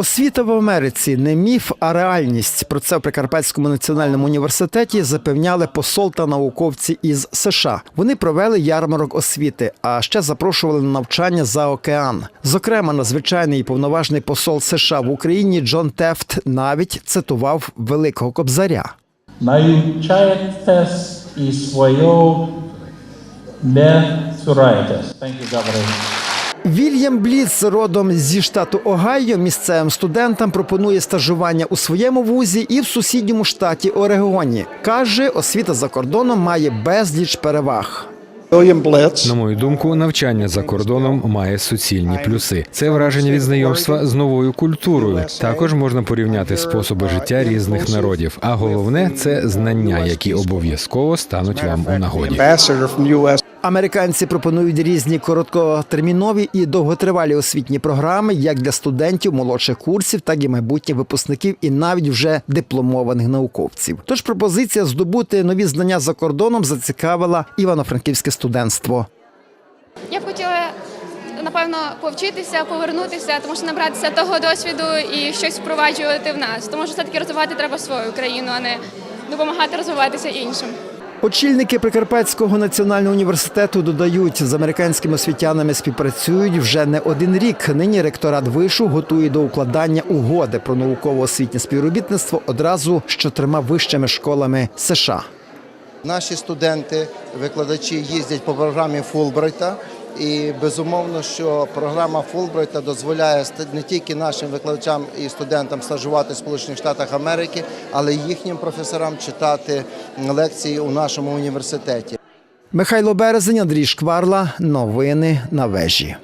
Освіта в Америці не міф, а реальність. Про це в Прикарпатському національному університеті запевняли посол та науковці із США. Вони провели ярмарок освіти, а ще запрошували на навчання за океан. Зокрема, надзвичайний і повноважний посол США в Україні Джон Тефт навіть цитував великого кобзаря. Наючайтесь і свого не цурайтесь. Вільям Бліц, родом зі штату Огайо, місцевим студентам пропонує стажування у своєму вузі і в сусідньому штаті Орегоні. Каже, освіта за кордоном має безліч переваг. На мою думку, навчання за кордоном має суцільні плюси. Це враження від знайомства з новою культурою. Також можна порівняти способи життя різних народів. А головне це знання, які обов'язково стануть вам у нагоді. Американці пропонують різні короткотермінові і довготривалі освітні програми як для студентів молодших курсів, так і майбутніх випускників, і навіть вже дипломованих науковців. Тож пропозиція здобути нові знання за кордоном зацікавила івано-франківське студентство. Я б хотіла напевно повчитися, повернутися, тому що набратися того досвіду і щось впроваджувати в нас. Тому що все-таки розвивати треба свою країну, а не допомагати розвиватися іншим. Очільники Прикарпатського національного університету додають, з американськими освітянами співпрацюють вже не один рік. Нині ректорат вишу готує до укладання угоди про науково-освітнє співробітництво одразу з чотирма вищими школами США. Наші студенти, викладачі їздять по програмі Фулбрайта. І безумовно, що програма Фулбрайта дозволяє не тільки нашим викладачам і студентам стажувати в Сполучених Штатах Америки, але й їхнім професорам читати лекції у нашому університеті. Михайло Березень, Андрій Шкварла. Новини на вежі.